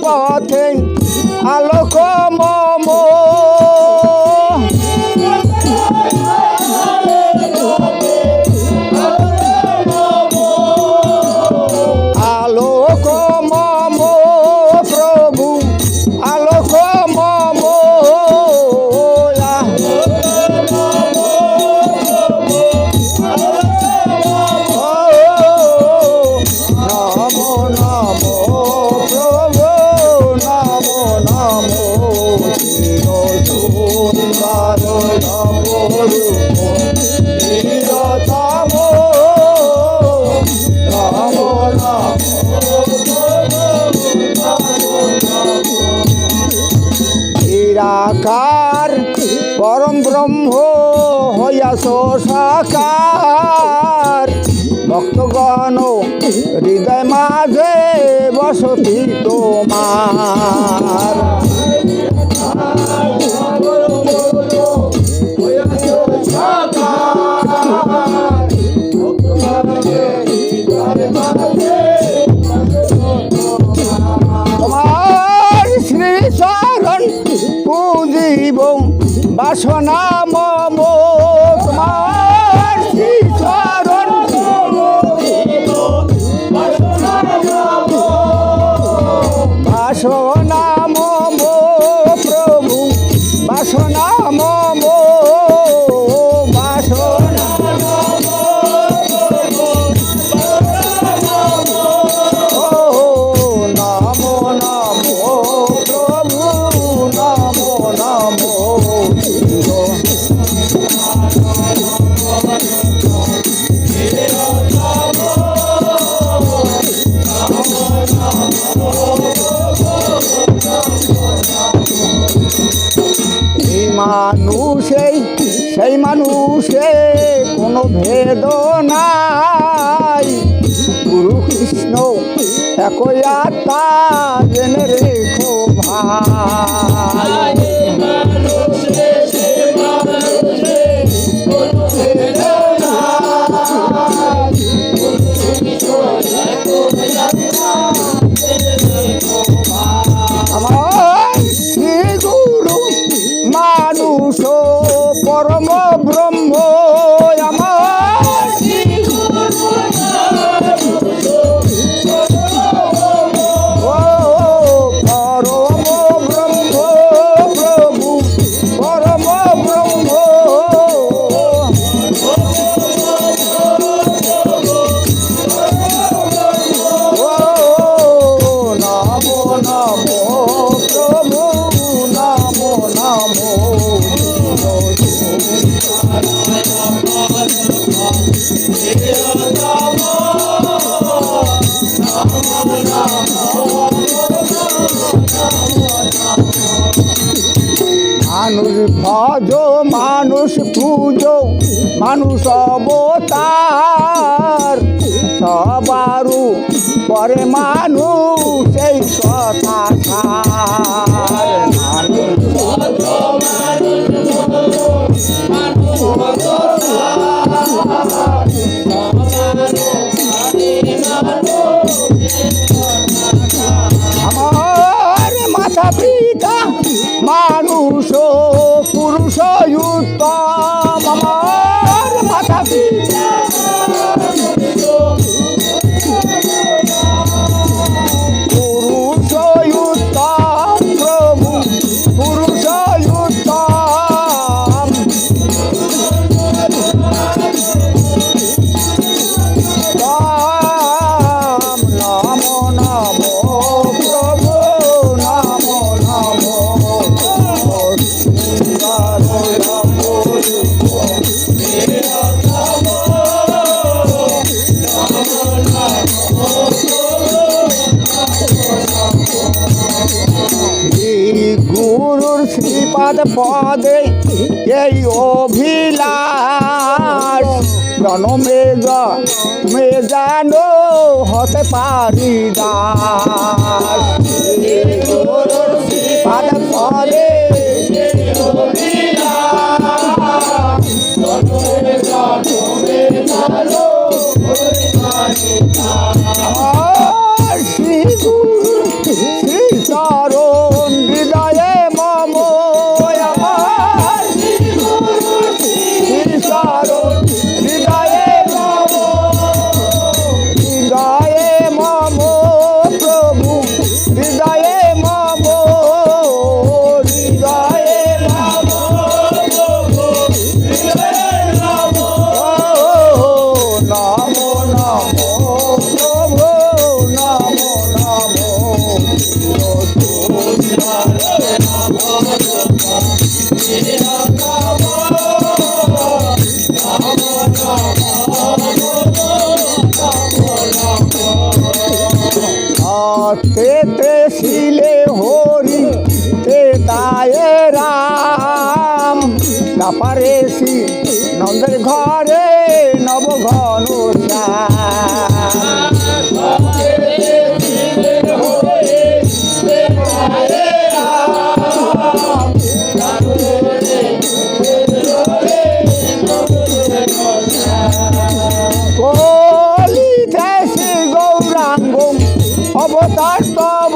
পথে আলোক সুন্দর নবরূপ নিরতম নম নম নিরাকার, পরম ব্রহ্ম হইয়াছ সাকার। ভক্তগণ হৃদয় মাঝে বসতি তোমার। মানুষেই সেই মানুষে কোনো ভেদ নাই। গুরু কৃষ্ণ একই আত্মা জেনে রেখো ভাই। ভজ মানুষ পুজো মানুষ অবতার। সবারু পরে মানুষ এই কথা আমার মাথা পিতা মানুষ Sayutpa পদে এই অভিলাষ। জনমে মে জানো হতে পারি দাস। পদে চাপারে সি নন্দের ঘরে নবঘন কলিতে শ্রী গৌরাঙ্গ অবতার তব।